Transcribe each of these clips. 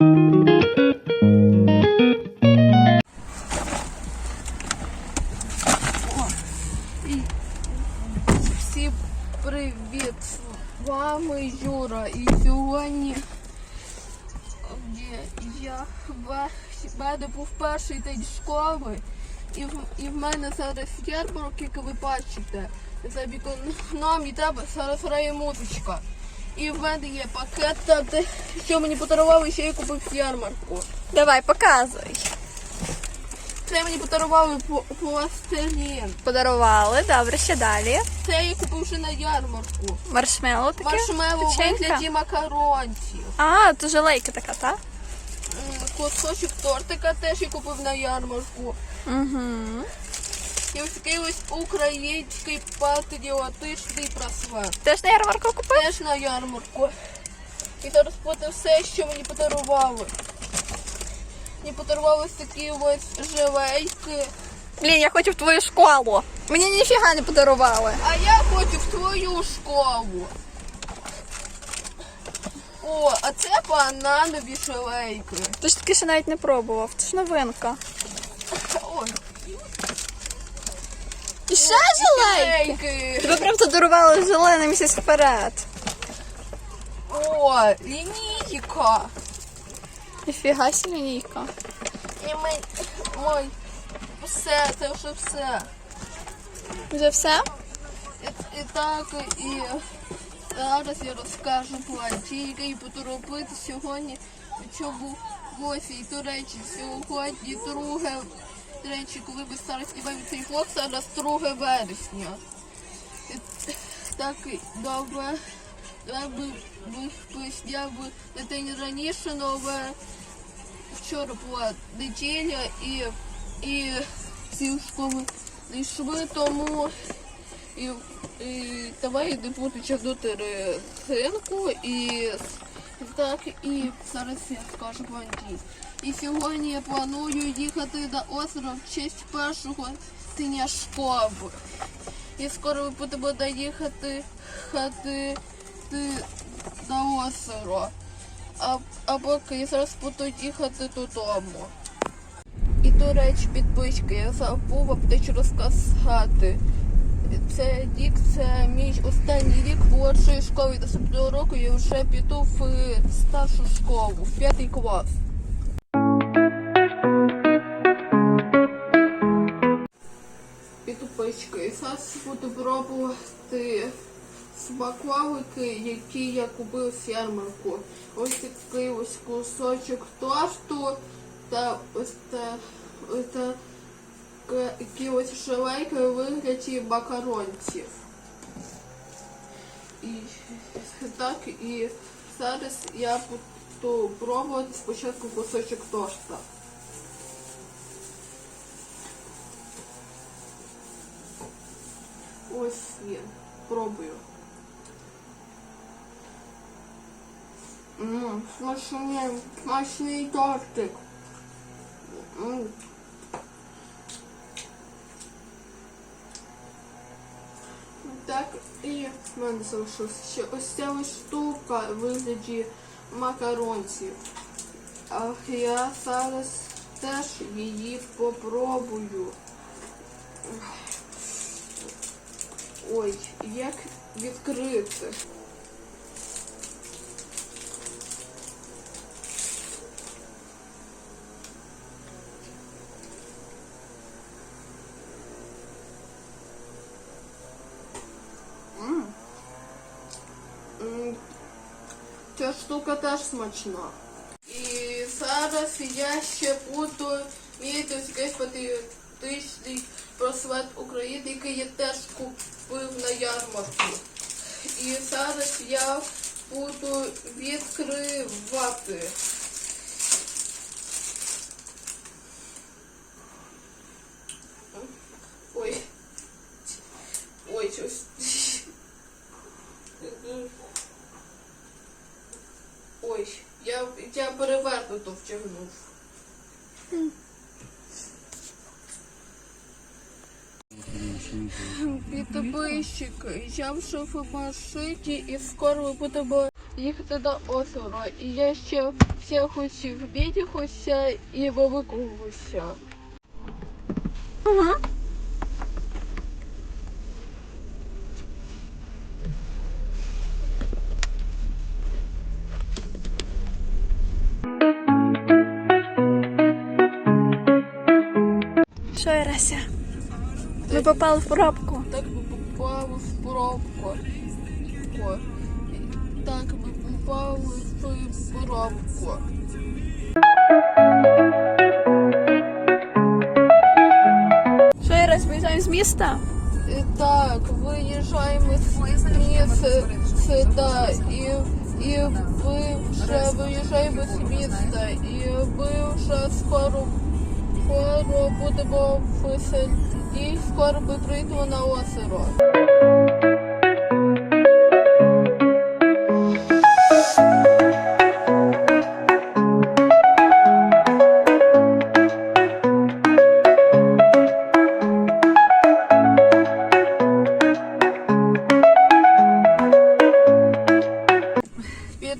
Всім привіт! З вами Юра. І сьогодні я мене був перший день школи, і в, і в мене зараз ярмарок, як ви бачите. За вікном і тебе зараз грає музичка. І в мене є пакет, там, де що мені подарували, що я купив ярмарку. Давай, показуй. Це мені подарували по- пластилін. Подарували, добре, ще далі. Це я купив вже на ярмарку. Маршмеллоу таке. Маршмеллоу у печенька. вигляді макаронців. А, то жалейка така, так? М, Кусочок тортика теж я купив на ярмарку. Угу. І ось такий ось український патріотичний просвет. Теж на ярмарку купив? Теж на ярмарку. І зараз буде все, що мені подарували. Мені подарували ось такі ось жилейки. Блін, я хочу в твою школу. Мені ніфіга не подарували. А я хочу в твою школу. О, а це бананові жилейки. Ти ж таки ще навіть не пробував. Це ж новинка. Ой, І ще жилейки. Тебе прям подарували желе на місяць вперед. О, лінійка. Ніфіга сі лінійка. І ми... Ой, все, це вже все. Вже все? І, і так, і зараз я розкажу план, тільки і буду робити сьогодні, що був гості. До речі, сьогодні друге, до коли зараз знімаємо цей влог, зараз 2 вересня. Так, добре, я би, би, би на день раніше, але вчора була неділя і, і всі в школу не йшли, тому і, і давай не буду тягнути ринку і так і зараз я скажу план І сьогодні я планую їхати на озеро в честь першого дня школи. І скоро ми будемо доїхати хати на озеро. А, а я зараз буду їхати додому. І до речі, підписчики, я забула б дещо розказати. Це рік, це мій останній рік молодшої школи. Наступного року я вже піду в е, старшу школу, в п'ятий клас. Підписчики, зараз буду пробувати смаколики, які я купив з ярмарку. Ось такий ось кусочок торту та ось та, ось та які ось шелейки вигляді макаронців. І так, і зараз я буду пробувати спочатку кусочок торта. Ось він. Пробую. Ммм, смачний, тортик. Так, і в мене залишилася ще ось ця ось штука в вигляді макаронців. А я зараз теж її попробую. Ой, як відкрити. М. М, Ця штука теж смачна. І зараз я ще буду міряти якийсь патріотичний просвет України, який я теж купив на ярмарку. І зараз я буду відкривати. Ой. Ой, щось. Ой, я, я перевернуто втягнув. Підписчики, я в машині і скоро будемо їхати на озеро. І я ще всіх усіх бідіхуся і вивикувався. Ага. Що, Ірася? Ми попали в пробку. Так ми попали в пробку. Так ми попали в пробку. Що, Ірась, виїжджаємо з міста? І Так, виїжджаємо з міста і, і ви вже виїжджаємо з міста, і ми вже скоро, скоро будемо в селі, скоро ми прийдемо на озеро.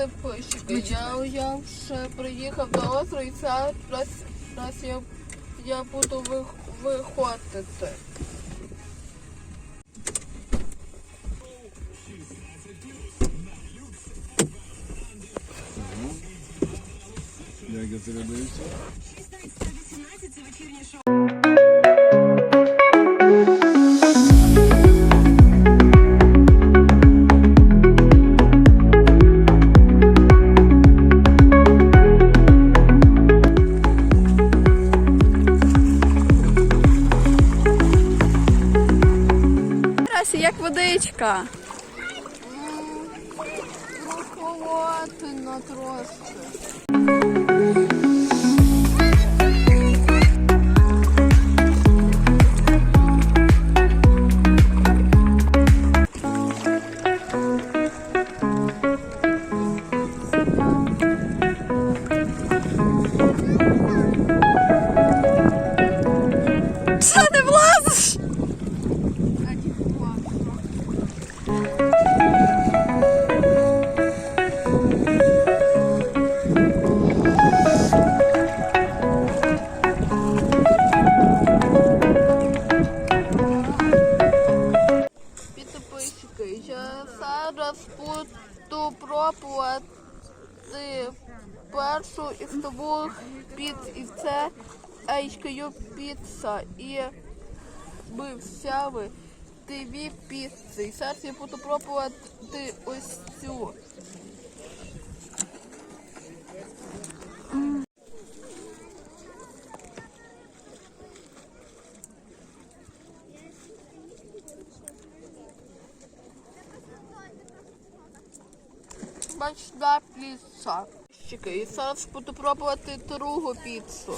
Підписчики, я, я вже приїхав до озера і зараз раз, раз я, я буду ви, виходити. Як я це дивився? Ірася, як водичка. Прохолодно трошки. Із двох піц. І це HKU піца. І ми взяли дві піци. І зараз я буду пробувати ось цю. Смачна піца. І зараз буду пробувати другу піцу.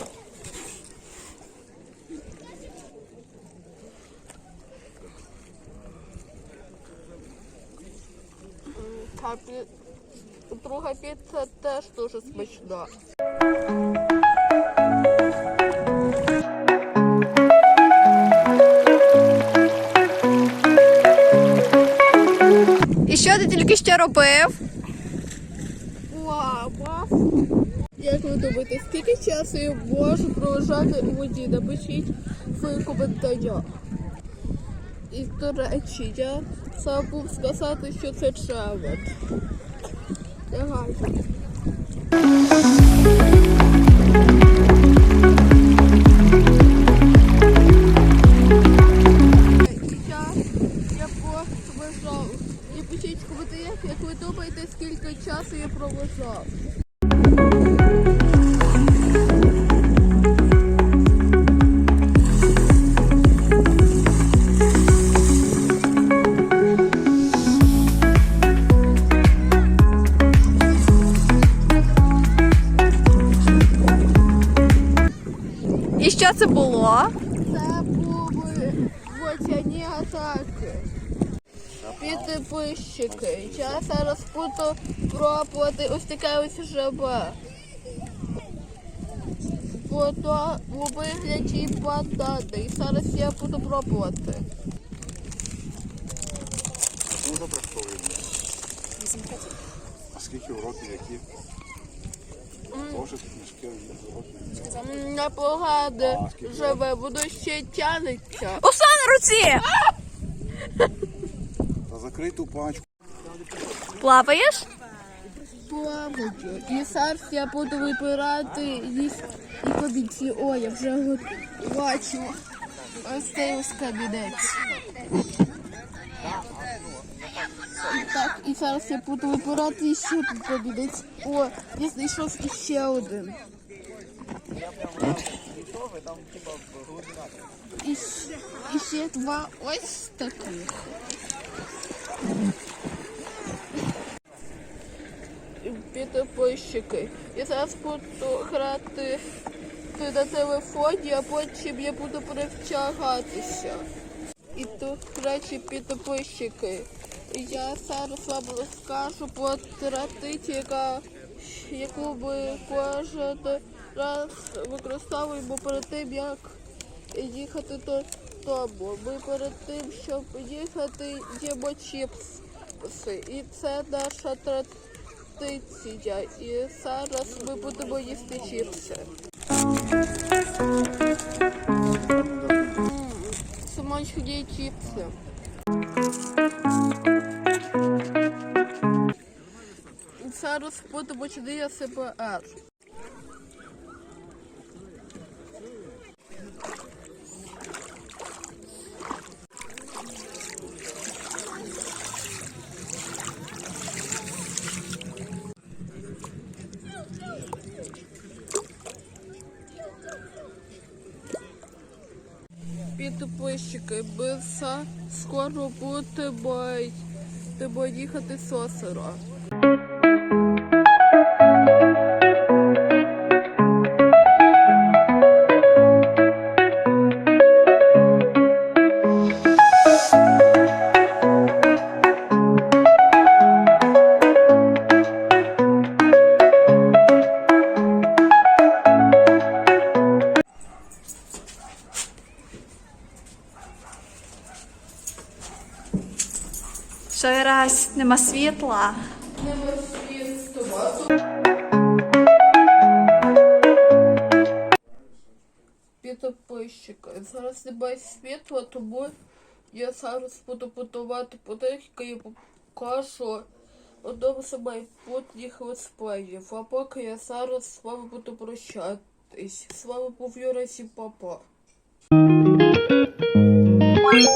Та пі- друга піца теж дуже смачна. І що ти тільки що робив? Лава. Як ви думаєте, скільки часу я можу проважати у воді? Напишіть свої коментарях. І до речі, я забув сказати, що це челендж. Давай. Це було? Це були водяні атаки. Підписчики. Я зараз буду пробувати ось таке ось жабе. Вода у вигляді банани. І зараз я буду пробувати. практикує? А скільки уроків, які? Уроки. Непогано живе, буду ще тянеться. Усе на руці! Та закрий ту пачку. Плаваєш? Плаваю. І зараз я буду вибирати їх і кабінці. О, я вже бачу. Ось цей ось кабінет. І так, і зараз я буду вибирати ще один кабінець. О, я знайшов іще один. І, і ще два ось таких. підписчики. І зараз буду грати на телефоні, а потім я буду привчагатися. І тут, речі, підписчики. Я зараз вам розкажу про яка, яку ми кожен раз використовуємо перед тим, як їхати додому. Ми перед тим, щоб їхати, їмо чіпси. І це наша традиція. І зараз ми будемо їсти чіпси. Смачні чіпси. Зараз будемо чинити СПР. Підписчики, са- скоро будемо бо їхати з раз, нема світла. Підписчики, зараз немає світла, тому я зараз буду будувати подихки і покажу одному з майбутніх летсплеїв. А поки я зараз з вами буду прощатись. З вами був Юра Сіпапа. Ой.